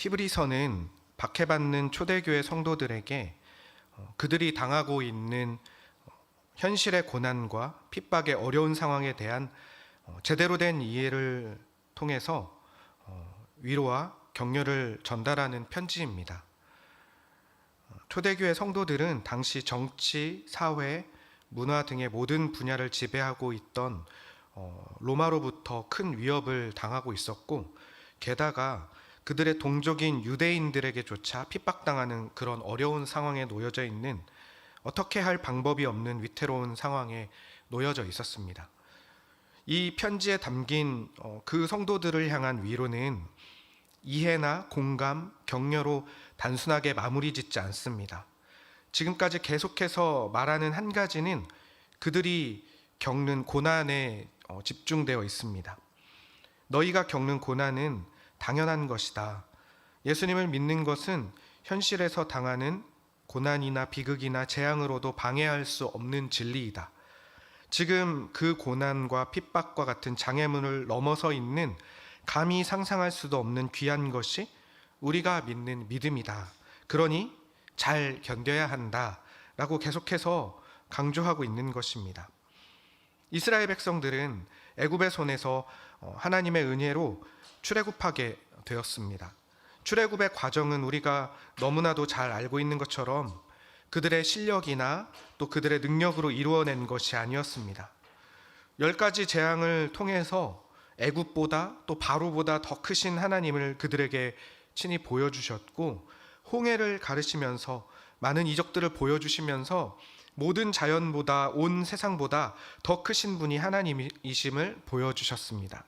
히브리서는 박해받는 초대교회 성도들에게 어, 그들이 당하고 있는 어, 현실의 고난과 핍박의 어려운 상황에 대한 어, 제대로 된 이해를 통해서 어, 위로와 격려를 전달하는 편지입니다. 어, 초대교회 성도들은 당시 정치, 사회, 문화 등의 모든 분야를 지배하고 있던 어, 로마로부터 큰 위협을 당하고 있었고 게다가 그들의 동족인 유대인들에게조차 핍박당하는 그런 어려운 상황에 놓여져 있는 어떻게 할 방법이 없는 위태로운 상황에 놓여져 있었습니다. 이 편지에 담긴 어, 그 성도들을 향한 위로는 이해나 공감, 격려로 단순하게 마무리 짓지 않습니다. 지금까지 계속해서 말하는 한 가지는 그들이 겪는 고난에 어, 집중되어 있습니다. 너희가 겪는 고난은 당연한 것이다. 예수님을 믿는 것은 현실에서 당하는 고난이나 비극이나 재앙으로도 방해할 수 없는 진리이다. 지금 그 고난과 핍박과 같은 장애물을 넘어서 있는 감히 상상할 수도 없는 귀한 것이 우리가 믿는 믿음이다. 그러니 잘 견뎌야 한다. 라고 계속해서 강조하고 있는 것입니다. 이스라엘 백성들은 애굽의 손에서 어, 하나님의 은혜로 출애굽하게 되었습니다. 출애굽의 과정은 우리가 너무나도 잘 알고 있는 것처럼 그들의 실력이나 또 그들의 능력으로 이루어낸 것이 아니었습니다. 열 가지 재앙을 통해서 애굽보다 또 바로보다 더 크신 하나님을 그들에게 친히 보여주셨고 홍해를 가르시면서 많은 이적들을 보여주시면서 모든 자연보다 온 세상보다 더 크신 분이 하나님이심을 보여주셨습니다.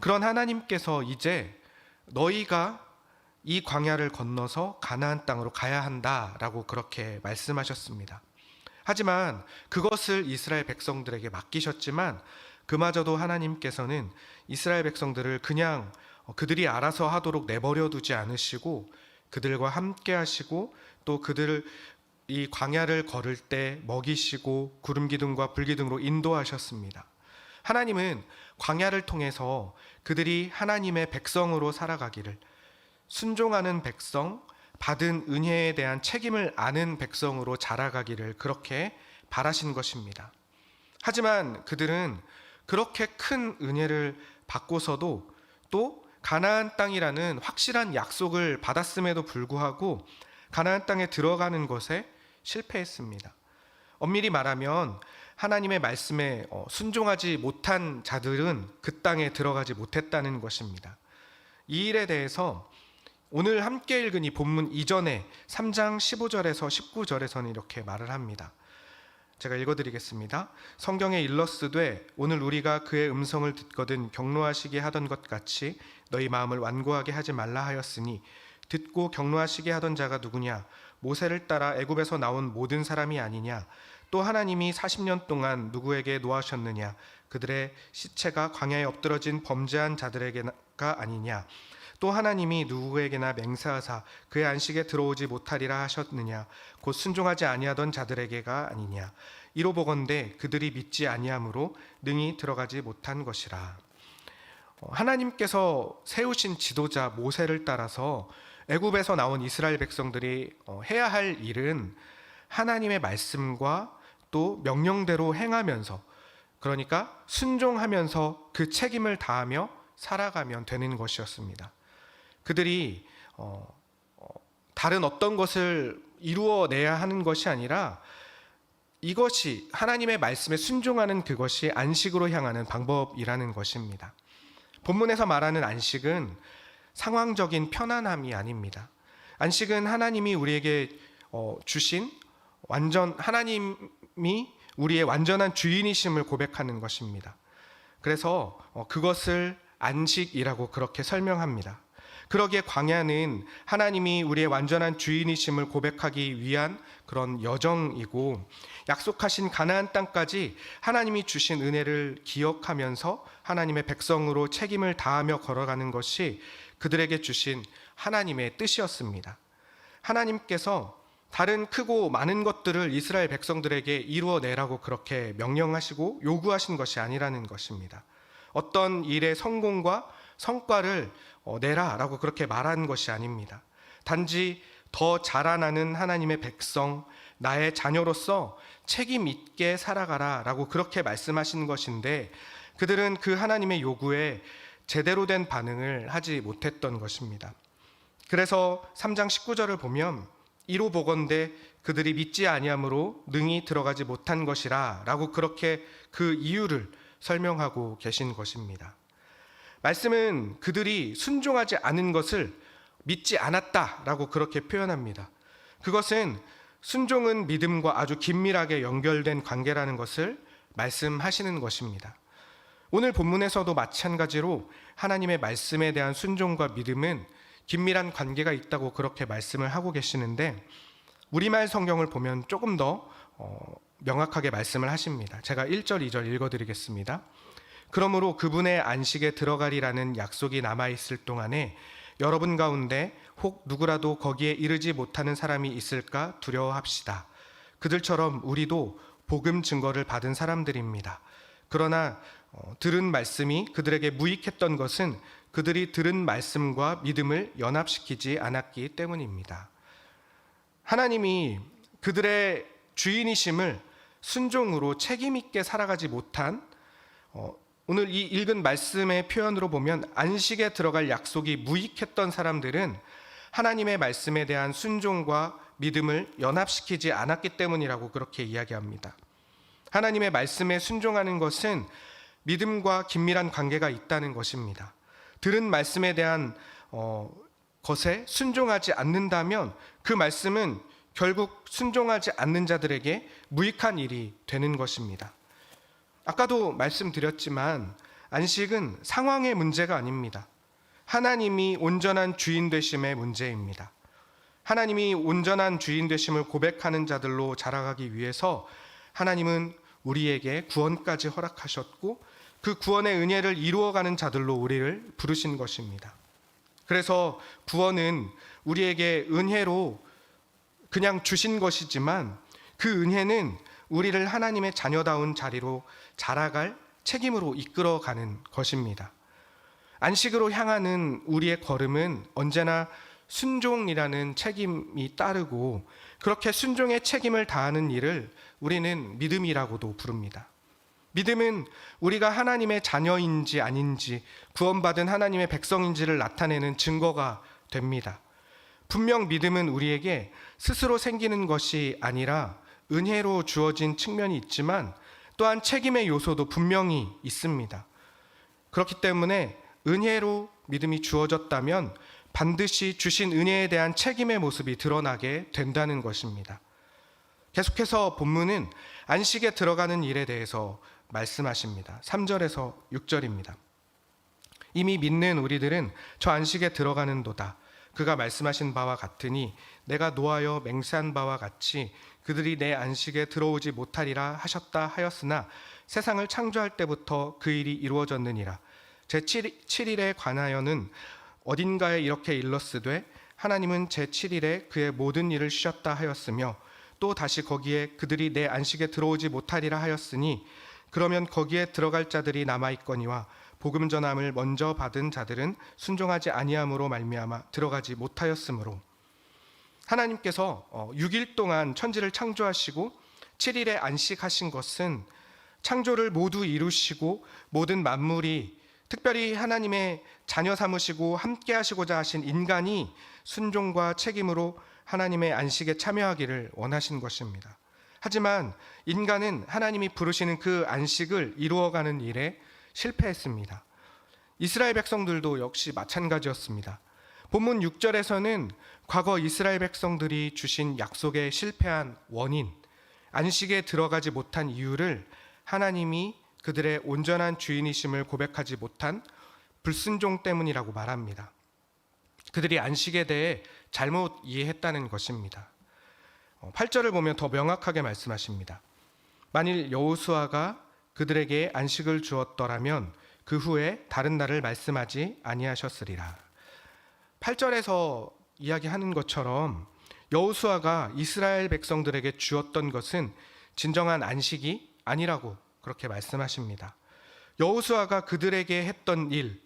그런 하나님께서 이제 너희가 이 광야를 건너서 가나안 땅으로 가야 한다라고 그렇게 말씀하셨습니다. 하지만 그것을 이스라엘 백성들에게 맡기셨지만 그마저도 하나님께서는 이스라엘 백성들을 그냥 그들이 알아서 하도록 내버려 두지 않으시고 그들과 함께 하시고 또 그들을 이 광야를 걸을 때 먹이시고 구름 기둥과 불 기둥으로 인도하셨습니다. 하나님은 광야를 통해서 그들이 하나님의 백성으로 살아가기를 순종하는 백성, 받은 은혜에 대한 책임을 아는 백성으로 자라가기를 그렇게 바라신 것입니다. 하지만 그들은 그렇게 큰 은혜를 받고서도 또 가나안 땅이라는 확실한 약속을 받았음에도 불구하고 가나안 땅에 들어가는 것에 실패했습니다. 엄밀히 말하면 하나님의 말씀에 어, 순종하지 못한 자들은 그 땅에 들어가지 못했다는 것입니다. 이 일에 대해서 오늘 함께 읽은 이 본문 이전에 3장 15절에서 19절에서는 이렇게 말을 합니다. 제가 읽어드리겠습니다. 성경에 일러스되 오늘 우리가 그의 음성을 듣거든 경로하시게 하던 것 같이 너희 마음을 완고하게 하지 말라 하였으니 듣고 경로하시게 하던 자가 누구냐 모세를 따라 애굽에서 나온 모든 사람이 아니냐 또 하나님이 40년 동안 누구에게 노하셨느냐? 그들의 시체가 광야에 엎드러진 범죄한 자들에게가 아니냐? 또 하나님이 누구에게나 맹세하사 그의 안식에 들어오지 못하리라 하셨느냐? 곧 순종하지 아니하던 자들에게가 아니냐? 이로 보건대 그들이 믿지 아니함으로 능히 들어가지 못한 것이라. 어, 하나님께서 세우신 지도자 모세를 따라서 애굽에서 나온 이스라엘 백성들이 어, 해야 할 일은 하나님의 말씀과 또 명령대로 행하면서 그러니까 순종하면서 그 책임을 다하며 살아가면 되는 것이었습니다. 그들이 어, 어, 다른 어떤 것을 이루어내야 하는 것이 아니라 이것이 하나님의 말씀에 순종하는 그것이 안식으로 향하는 방법이라는 것입니다. 본문에서 말하는 안식은 상황적인 편안함이 아닙니다. 안식은 하나님이 우리에게 어, 주신 완전 하나님 이 우리의 완전한 주인이심을 고백하는 것입니다. 그래서 어, 그것을 안식이라고 그렇게 설명합니다. 그러기에 광야는 하나님이 우리의 완전한 주인이심을 고백하기 위한 그런 여정이고 약속하신 가나안 땅까지 하나님이 주신 은혜를 기억하면서 하나님의 백성으로 책임을 다하며 걸어가는 것이 그들에게 주신 하나님의 뜻이었습니다. 하나님께서 다른 크고 많은 것들을 이스라엘 백성들에게 이루어내라고 그렇게 명령하시고 요구하신 것이 아니라는 것입니다. 어떤 일의 성공과 성과를 어, 내라라고 그렇게 말한 것이 아닙니다. 단지 더 자라나는 하나님의 백성, 나의 자녀로서 책임 있게 살아가라 라고 그렇게 말씀하신 것인데 그들은 그 하나님의 요구에 제대로 된 반응을 하지 못했던 것입니다. 그래서 3장 19절을 보면 이로 보건대 그들이 믿지 아니함으로 능히 들어가지 못한 것이라라고 그렇게 그 이유를 설명하고 계신 것입니다. 말씀은 그들이 순종하지 않은 것을 믿지 않았다라고 그렇게 표현합니다. 그것은 순종은 믿음과 아주 긴밀하게 연결된 관계라는 것을 말씀하시는 것입니다. 오늘 본문에서도 마찬가지로 하나님의 말씀에 대한 순종과 믿음은 긴밀한 관계가 있다고 그렇게 말씀을 하고 계시는데 우리말 성경을 보면 조금 더 어, 명확하게 말씀을 하십니다. 제가 1절, 2절 읽어드리겠습니다. 그러므로 그분의 안식에 들어가리라는 약속이 남아있을 동안에 여러분 가운데 혹 누구라도 거기에 이르지 못하는 사람이 있을까 두려워합시다. 그들처럼 우리도 복음 증거를 받은 사람들입니다. 그러나 어, 들은 말씀이 그들에게 무익했던 것은 그들이 들은 말씀과 믿음을 연합시키지 않았기 때문입니다. 하나님이 그들의 주인이심을 순종으로 책임있게 살아가지 못한 어, 오늘 이 읽은 말씀의 표현으로 보면 안식에 들어갈 약속이 무익했던 사람들은 하나님의 말씀에 대한 순종과 믿음을 연합시키지 않았기 때문이라고 그렇게 이야기합니다. 하나님의 말씀에 순종하는 것은 믿음과 긴밀한 관계가 있다는 것입니다. 들은 말씀에 대한 어, 것에 순종하지 않는다면 그 말씀은 결국 순종하지 않는 자들에게 무익한 일이 되는 것입니다. 아까도 말씀드렸지만 안식은 상황의 문제가 아닙니다. 하나님이 온전한 주인 되심의 문제입니다. 하나님이 온전한 주인 되심을 고백하는 자들로 자라가기 위해서 하나님은 우리에게 구원까지 허락하셨고 그 구원의 은혜를 이루어가는 자들로 우리를 부르신 것입니다. 그래서 구원은 우리에게 은혜로 그냥 주신 것이지만 그 은혜는 우리를 하나님의 자녀다운 자리로 자라갈 책임으로 이끌어가는 것입니다. 안식으로 향하는 우리의 걸음은 언제나 순종이라는 책임이 따르고 그렇게 순종의 책임을 다하는 일을 우리는 믿음이라고도 부릅니다. 믿음은 우리가 하나님의 자녀인지 아닌지 구원받은 하나님의 백성인지를 나타내는 증거가 됩니다. 분명 믿음은 우리에게 스스로 생기는 것이 아니라 은혜로 주어진 측면이 있지만 또한 책임의 요소도 분명히 있습니다. 그렇기 때문에 은혜로 믿음이 주어졌다면 반드시 주신 은혜에 대한 책임의 모습이 드러나게 된다는 것입니다. 계속해서 본문은 안식에 들어가는 일에 대해서 말씀하십니다. 3절에서 6절입니다. 이미 믿는 우리들은 저 안식에 들어가는도다. 그가 말씀하신 바와 같으니 내가 노하여 맹세한 바와 같이 그들이 내 안식에 들어오지 못하리라 하셨다 하였으나 세상을 창조할 때부터 그 일이 이루어졌느니라. 제 7일에 관하여는 어딘가에 이렇게 일렀으되 하나님은 제 7일에 그의 모든 일을 쉬었다 하였으며 또 다시 거기에 그들이 내 안식에 들어오지 못하리라 하였으니 그러면 거기에 들어갈 자들이 남아 있거니와 복음 전함을 먼저 받은 자들은 순종하지 아니함으로 말미암아 들어가지 못하였으므로 하나님께서 6일 동안 천지를 창조하시고 7일에 안식하신 것은 창조를 모두 이루시고 모든 만물이 특별히 하나님의 자녀 삼으시고 함께 하시고자 하신 인간이 순종과 책임으로 하나님의 안식에 참여하기를 원하신 것입니다. 하지만 인간은 하나님이 부르시는 그 안식을 이루어가는 일에 실패했습니다. 이스라엘 백성들도 역시 마찬가지였습니다. 본문 6절에서는 과거 이스라엘 백성들이 주신 약속에 실패한 원인, 안식에 들어가지 못한 이유를 하나님이 그들의 온전한 주인이심을 고백하지 못한 불순종 때문이라고 말합니다. 그들이 안식에 대해 잘못 이해했다는 것입니다. 8절을 보면 더 명확하게 말씀하십니다. 만일 여호수아가 그들에게 안식을 주었더라면 그 후에 다른 날을 말씀하지 아니하셨으리라. 8절에서 이야기하는 것처럼 여호수아가 이스라엘 백성들에게 주었던 것은 진정한 안식이 아니라고 그렇게 말씀하십니다. 여호수아가 그들에게 했던 일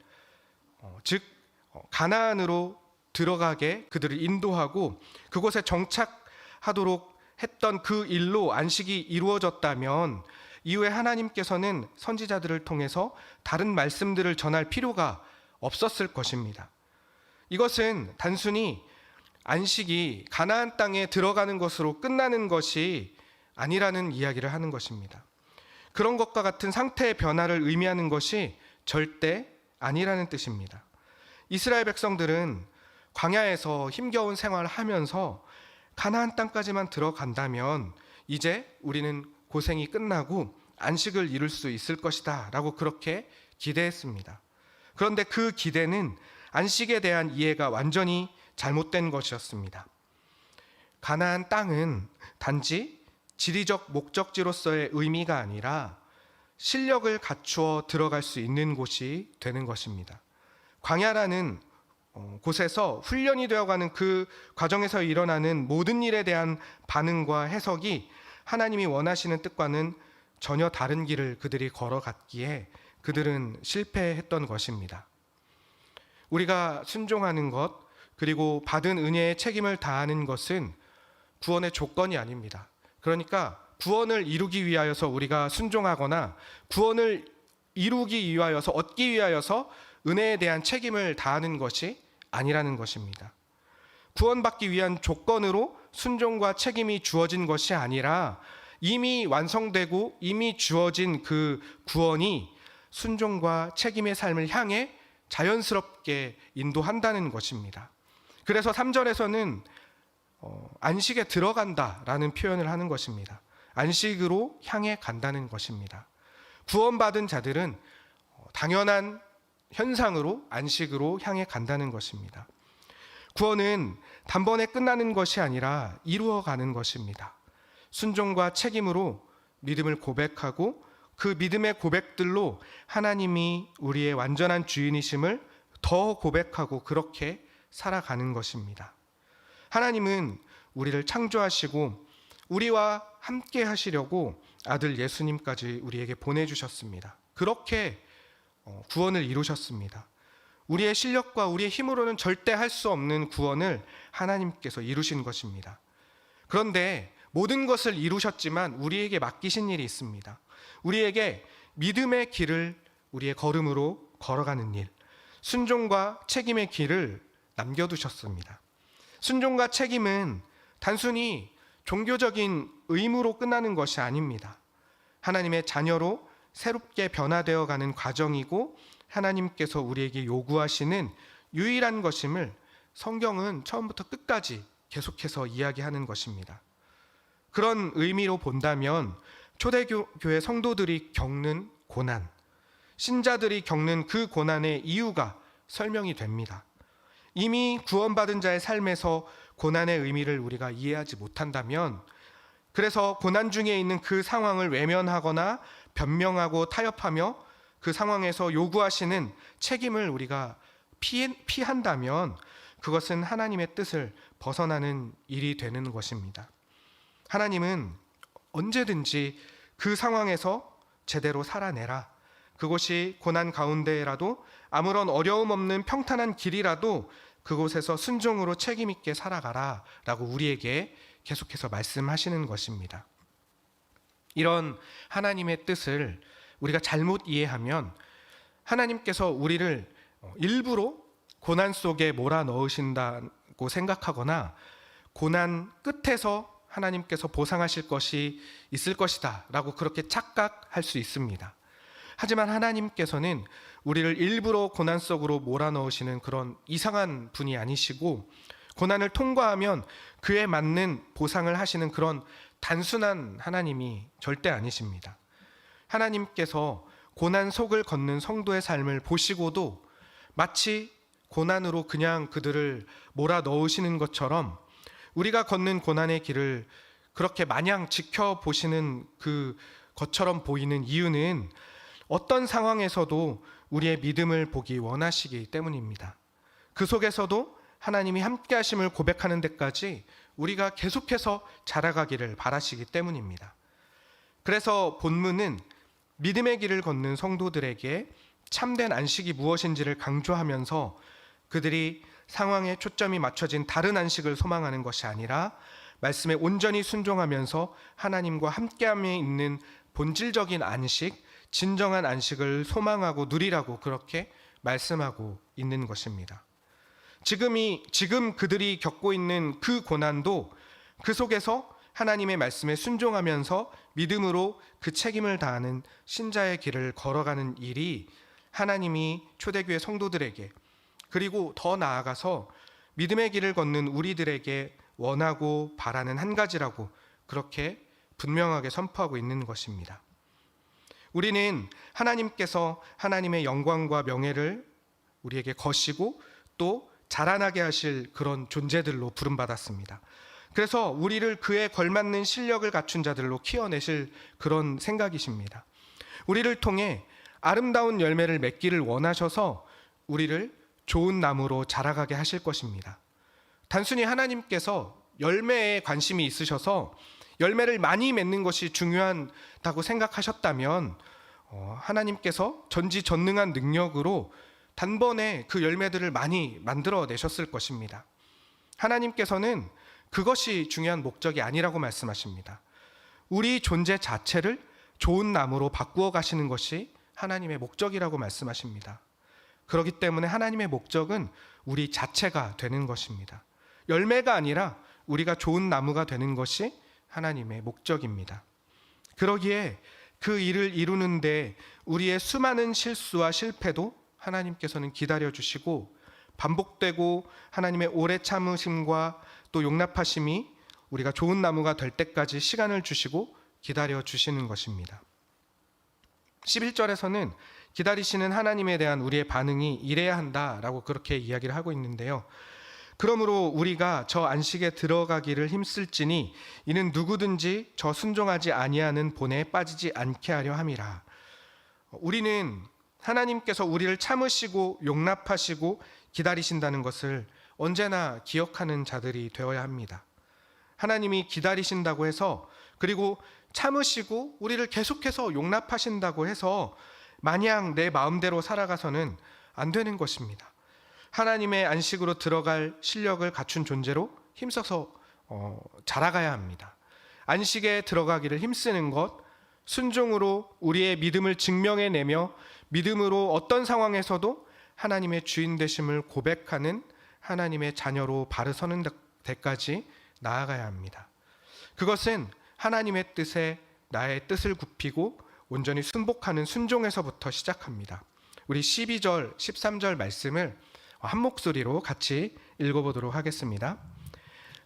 어, 즉 어, 가나안으로 들어가게 그들을 인도하고 그곳에 정착 하도록 했던 그 일로 안식이 이루어졌다면 이후에 하나님께서는 선지자들을 통해서 다른 말씀들을 전할 필요가 없었을 것입니다. 이것은 단순히 안식이 가나안 땅에 들어가는 것으로 끝나는 것이 아니라는 이야기를 하는 것입니다. 그런 것과 같은 상태의 변화를 의미하는 것이 절대 아니라는 뜻입니다. 이스라엘 백성들은 광야에서 힘겨운 생활을 하면서 가나안 땅까지만 들어간다면 이제 우리는 고생이 끝나고 안식을 이룰 수 있을 것이다라고 그렇게 기대했습니다. 그런데 그 기대는 안식에 대한 이해가 완전히 잘못된 것이었습니다. 가나안 땅은 단지 지리적 목적지로서의 의미가 아니라 실력을 갖추어 들어갈 수 있는 곳이 되는 것입니다. 광야라는 어, 곳에서 훈련이 되어가는 그 과정에서 일어나는 모든 일에 대한 반응과 해석이 하나님이 원하시는 뜻과는 전혀 다른 길을 그들이 걸어갔기에 그들은 실패했던 것입니다. 우리가 순종하는 것 그리고 받은 은혜의 책임을 다하는 것은 구원의 조건이 아닙니다. 그러니까 구원을 이루기 위하여서 우리가 순종하거나 구원을 이루기 위하여서 얻기 위하여서 은혜에 대한 책임을 다하는 것이 아니라는 것입니다. 구원받기 위한 조건으로 순종과 책임이 주어진 것이 아니라 이미 완성되고 이미 주어진 그 구원이 순종과 책임의 삶을 향해 자연스럽게 인도한다는 것입니다. 그래서 3절에서는 어, 안식에 들어간다라는 표현을 하는 것입니다. 안식으로 향해 간다는 것입니다. 구원받은 자들은 어, 당연한 현상으로 안식으로 향해 간다는 것입니다. 구원은 단번에 끝나는 것이 아니라 이루어가는 것입니다. 순종과 책임으로 믿음을 고백하고 그 믿음의 고백들로 하나님이 우리의 완전한 주인이심을 더 고백하고 그렇게 살아가는 것입니다. 하나님은 우리를 창조하시고 우리와 함께 하시려고 아들 예수님까지 우리에게 보내주셨습니다. 그렇게 어, 구원을 이루셨습니다. 우리의 실력과 우리의 힘으로는 절대 할 수 없는 구원을 하나님께서 이루신 것입니다. 그런데 모든 것을 이루셨지만 우리에게 맡기신 일이 있습니다. 우리에게 믿음의 길을 우리의 걸음으로 걸어가는 일, 순종과 책임의 길을 남겨두셨습니다. 순종과 책임은 단순히 종교적인 의무로 끝나는 것이 아닙니다. 하나님의 자녀로 새롭게 변화되어 가는 과정이고 하나님께서 우리에게 요구하시는 유일한 것임을 성경은 처음부터 끝까지 계속해서 이야기하는 것입니다. 그런 의미로 본다면 초대교회 성도들이 겪는 고난, 신자들이 겪는 그 고난의 이유가 설명이 됩니다. 이미 구원받은 자의 삶에서 고난의 의미를 우리가 이해하지 못한다면 그래서 고난 중에 있는 그 상황을 외면하거나 변명하고 타협하며 그 상황에서 요구하시는 책임을 우리가 피, 한다면 그것은 하나님의 뜻을 벗어나는 일이 되는 것입니다. 하나님은 언제든지 그 상황에서 제대로 살아내라. 그것이 고난 가운데라도 아무런 어려움 없는 평탄한 길이라도 그곳에서 순종으로 책임있게 살아가라. 라고 우리에게 계속해서 말씀하시는 것입니다. 이런 하나님의 뜻을 우리가 잘못 이해하면 하나님께서 우리를 일부러 고난 속에 몰아 넣으신다고 생각하거나 고난 끝에서 하나님께서 보상하실 것이 있을 것이다 라고 그렇게 착각할 수 있습니다. 하지만 하나님께서는 우리를 일부러 고난 속으로 몰아넣으시는 그런 이상한 분이 아니시고 고난을 통과하면 그에 맞는 보상을 하시는 그런 단순한 하나님이 절대 아니십니다. 하나님께서 고난 속을 걷는 성도의 삶을 보시고도 마치 고난으로 그냥 그들을 몰아 넣으시는 것처럼 우리가 걷는 고난의 길을 그렇게 마냥 지켜보시는 그 것처럼 보이는 이유는 어떤 상황에서도 우리의 믿음을 보기 원하시기 때문입니다. 그 속에서도 하나님이 함께 하심을 고백하는 데까지 우리가 계속해서 자라가기를 바라시기 때문입니다. 그래서 본문은 믿음의 길을 걷는 성도들에게 참된 안식이 무엇인지를 강조하면서 그들이 상황에 초점이 맞춰진 다른 안식을 소망하는 것이 아니라 말씀에 온전히 순종하면서 하나님과 함께함에 있는 본질적인 안식, 진정한 안식을 소망하고 누리라고 그렇게 말씀하고 있는 것입니다. 지금이 지금 그들이 겪고 있는 그 고난도 그 속에서 하나님의 말씀에 순종하면서 믿음으로 그 책임을 다하는 신자의 길을 걸어가는 일이 하나님이 초대교회 성도들에게 그리고 더 나아가서 믿음의 길을 걷는 우리들에게 원하고 바라는 한 가지라고 그렇게 분명하게 선포하고 있는 것입니다. 우리는 하나님께서 하나님의 영광과 명예를 우리에게 거시고 또 자라나게 하실 그런 존재들로 부름받았습니다. 그래서 우리를 그에 걸맞는 실력을 갖춘 자들로 키워내실 그런 생각이십니다. 우리를 통해 아름다운 열매를 맺기를 원하셔서 우리를 좋은 나무로 자라가게 하실 것입니다. 단순히 하나님께서 열매에 관심이 있으셔서 열매를 많이 맺는 것이 중요하다고 생각하셨다면 어, 하나님께서 전지전능한 능력으로 단번에 그 열매들을 많이 만들어 내셨을 것입니다. 하나님께서는 그것이 중요한 목적이 아니라고 말씀하십니다. 우리 존재 자체를 좋은 나무로 바꾸어 가시는 것이 하나님의 목적이라고 말씀하십니다. 그렇기 때문에 하나님의 목적은 우리 자체가 되는 것입니다. 열매가 아니라 우리가 좋은 나무가 되는 것이 하나님의 목적입니다. 그러기에 그 일을 이루는데 우리의 수많은 실수와 실패도 하나님께서는 기다려 주시고 반복되고 하나님의 오래 참으심과 또 용납하심이 우리가 좋은 나무가 될 때까지 시간을 주시고 기다려 주시는 것입니다. 11절에서는 기다리시는 하나님에 대한 우리의 반응이 이래야 한다라고 그렇게 이야기를 하고 있는데요. 그러므로 우리가 저 안식에 들어가기를 힘쓸지니 이는 누구든지 저 순종하지 아니하는 본에 빠지지 않게 하려 함이라. 우리는 하나님께서 우리를 참으시고 용납하시고 기다리신다는 것을 언제나 기억하는 자들이 되어야 합니다. 하나님이 기다리신다고 해서 그리고 참으시고 우리를 계속해서 용납하신다고 해서 마냥 내 마음대로 살아가서는 안 되는 것입니다. 하나님의 안식으로 들어갈 실력을 갖춘 존재로 힘써서 어, 자라가야 합니다. 안식에 들어가기를 힘쓰는 것, 순종으로 우리의 믿음을 증명해내며 믿음으로 어떤 상황에서도 하나님의 주인 되심을 고백하는 하나님의 자녀로 바르 서는 데까지 나아가야 합니다. 그것은 하나님의 뜻에 나의 뜻을 굽히고 온전히 순복하는 순종에서부터 시작합니다. 우리 12절, 13절 말씀을 한 목소리로 같이 읽어보도록 하겠습니다.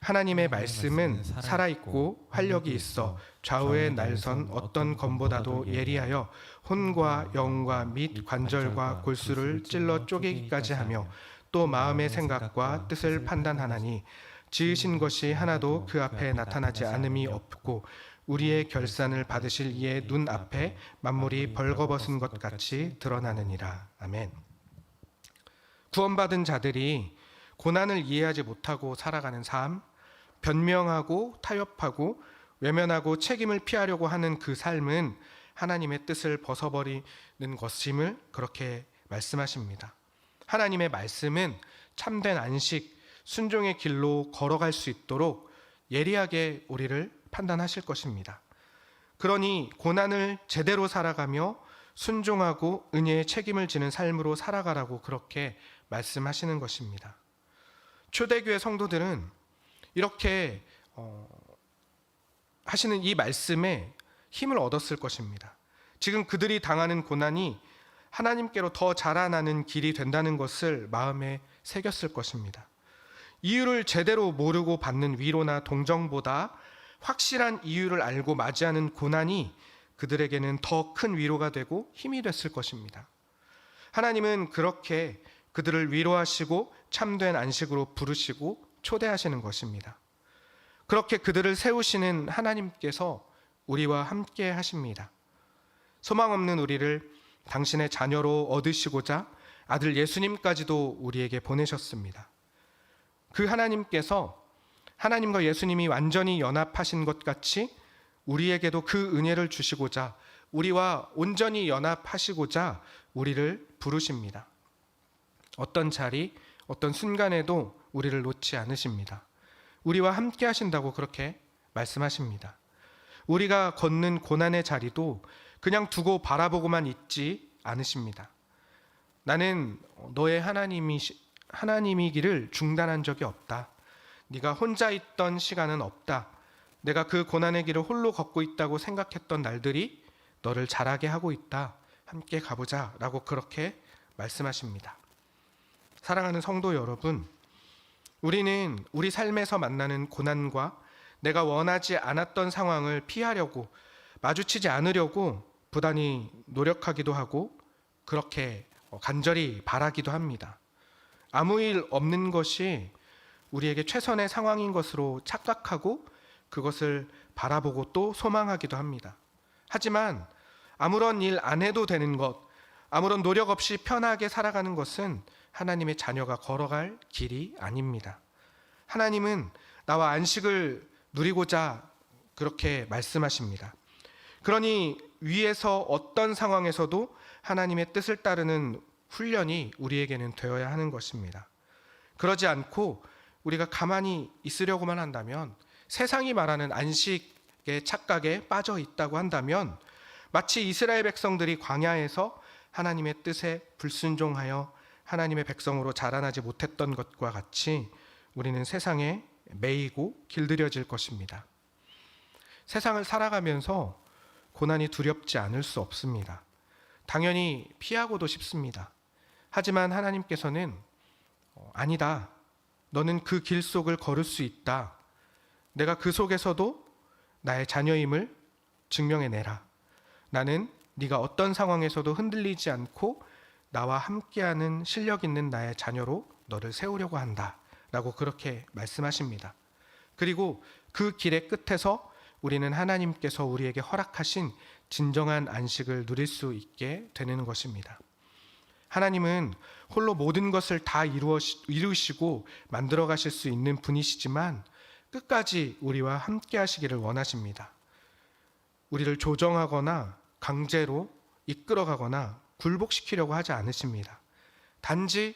하나님의 말씀은 살아있고 활력이 있어 좌우의 날선 어떤 검보다도 예리하여 혼과 영과 및 관절과 골수를 찔러 쪼개기까지 하며 또 마음의 생각과 뜻을 판단하나니 지으신 것이 하나도 그 앞에 나타나지 않음이 없고 우리의 결산을 받으실 이의 눈 앞에 만물이 벌거벗은 것 같이 드러나느니라. 아멘. 구원받은 자들이 고난을 이해하지 못하고 살아가는 삶, 변명하고 타협하고 외면하고 책임을 피하려고 하는 그 삶은 하나님의 뜻을 벗어버리는 것임을 그렇게 말씀하십니다. 하나님의 말씀은 참된 안식, 순종의 길로 걸어갈 수 있도록 예리하게 우리를 판단하실 것입니다. 그러니 고난을 제대로 살아가며 순종하고 은혜의 책임을 지는 삶으로 살아가라고 그렇게 말씀하시는 것입니다. 초대교회 성도들은 이렇게 어, 하시는 이 말씀에 힘을 얻었을 것입니다. 지금 그들이 당하는 고난이 하나님께로 더 자라나는 길이 된다는 것을 마음에 새겼을 것입니다. 이유를 제대로 모르고 받는 위로나 동정보다 확실한 이유를 알고 맞이하는 고난이 그들에게는 더 큰 위로가 되고 힘이 됐을 것입니다. 하나님은 그렇게 그들을 위로하시고 참된 안식으로 부르시고 초대하시는 것입니다. 그렇게 그들을 세우시는 하나님께서 우리와 함께 하십니다. 소망 없는 우리를 당신의 자녀로 얻으시고자 아들 예수님까지도 우리에게 보내셨습니다. 그 하나님께서 하나님과 예수님이 완전히 연합하신 것 같이 우리에게도 그 은혜를 주시고자 우리와 온전히 연합하시고자 우리를 부르십니다. 어떤 자리, 어떤 순간에도 우리를 놓지 않으십니다. 우리와 함께 하신다고 그렇게 말씀하십니다. 우리가 걷는 고난의 자리도 그냥 두고 바라보고만 있지 않으십니다. 나는 너의 하나님이 하나님이기를 중단한 적이 없다. 네가 혼자 있던 시간은 없다. 내가 그 고난의 길을 홀로 걷고 있다고 생각했던 날들이 너를 자라게 하고 있다. 함께 가보자라고 그렇게 말씀하십니다. 사랑하는 성도 여러분, 우리는 우리 삶에서 만나는 고난과 내가 원하지 않았던 상황을 피하려고 마주치지 않으려고 부단히 노력하기도 하고 그렇게 간절히 바라기도 합니다. 아무 일 없는 것이 우리에게 최선의 상황인 것으로 착각하고 그것을 바라보고 또 소망하기도 합니다. 하지만 아무런 일 안 해도 되는 것, 아무런 노력 없이 편하게 살아가는 것은 하나님의 자녀가 걸어갈 길이 아닙니다. 하나님은 나와 안식을 누리고자 그렇게 말씀하십니다. 그러니 위에서 어떤 상황에서도 하나님의 뜻을 따르는 훈련이 우리에게는 되어야 하는 것입니다. 그러지 않고 우리가 가만히 있으려고만 한다면 세상이 말하는 안식의 착각에 빠져 있다고 한다면 마치 이스라엘 백성들이 광야에서 하나님의 뜻에 불순종하여 하나님의 백성으로 자라나지 못했던 것과 같이 우리는 세상에 매이고 길들여질 것입니다. 세상을 살아가면서 고난이 두렵지 않을 수 없습니다. 당연히 피하고도 싶습니다. 하지만 하나님께서는 어, 아니다. 너는 그 길 속을 걸을 수 있다. 내가 그 속에서도 나의 자녀임을 증명해 내라. 나는 네가 어떤 상황에서도 흔들리지 않고 나와 함께하는 실력 있는 나의 자녀로 너를 세우려고 한다. 라고 그렇게 말씀하십니다. 그리고 그 길의 끝에서 우리는 하나님께서 우리에게 허락하신 진정한 안식을 누릴 수 있게 되는 것입니다. 하나님은 홀로 모든 것을 다 이루시고 만들어 가실 수 있는 분이시지만 끝까지 우리와 함께 하시기를 원하십니다. 우리를 조정하거나 강제로 이끌어가거나 굴복시키려고 하지 않으십니다. 단지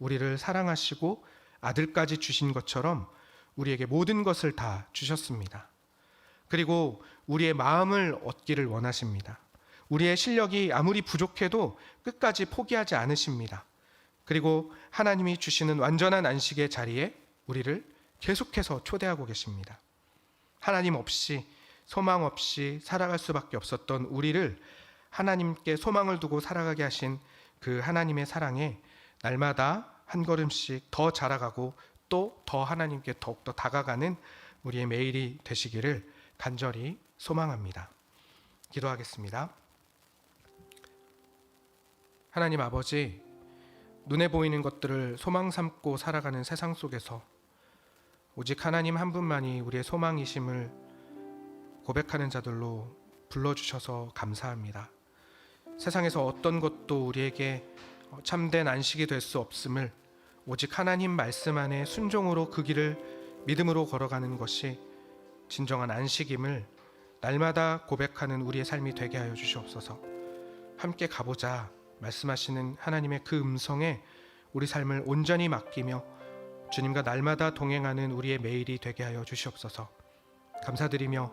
우리를 사랑하시고 아들까지 주신 것처럼 우리에게 모든 것을 다 주셨습니다. 그리고 우리의 마음을 얻기를 원하십니다. 우리의 실력이 아무리 부족해도 끝까지 포기하지 않으십니다. 그리고 하나님이 주시는 완전한 안식의 자리에 우리를 계속해서 초대하고 계십니다. 하나님 없이 소망 없이 살아갈 수밖에 없었던 우리를 하나님께 소망을 두고 살아가게 하신 그 하나님의 사랑에 날마다 한 걸음씩 더 자라가고 또 더 하나님께 더욱더 다가가는 우리의 매일이 되시기를 간절히 소망합니다. 기도하겠습니다. 하나님 아버지, 눈에 보이는 것들을 소망 삼고 살아가는 세상 속에서 오직 하나님 한 분만이 우리의 소망이심을 고백하는 자들로 불러주셔서 감사합니다. 세상에서 어떤 것도 우리에게 참된 안식이 될 수 없음을 오직 하나님 말씀 안에 순종으로 그 길을 믿음으로 걸어가는 것이 진정한 안식임을 날마다 고백하는 우리의 삶이 되게 하여 주시옵소서. 함께 가보자 말씀하시는 하나님의 그 음성에 우리 삶을 온전히 맡기며 주님과 날마다 동행하는 우리의 매일이 되게 하여 주시옵소서. 감사드리며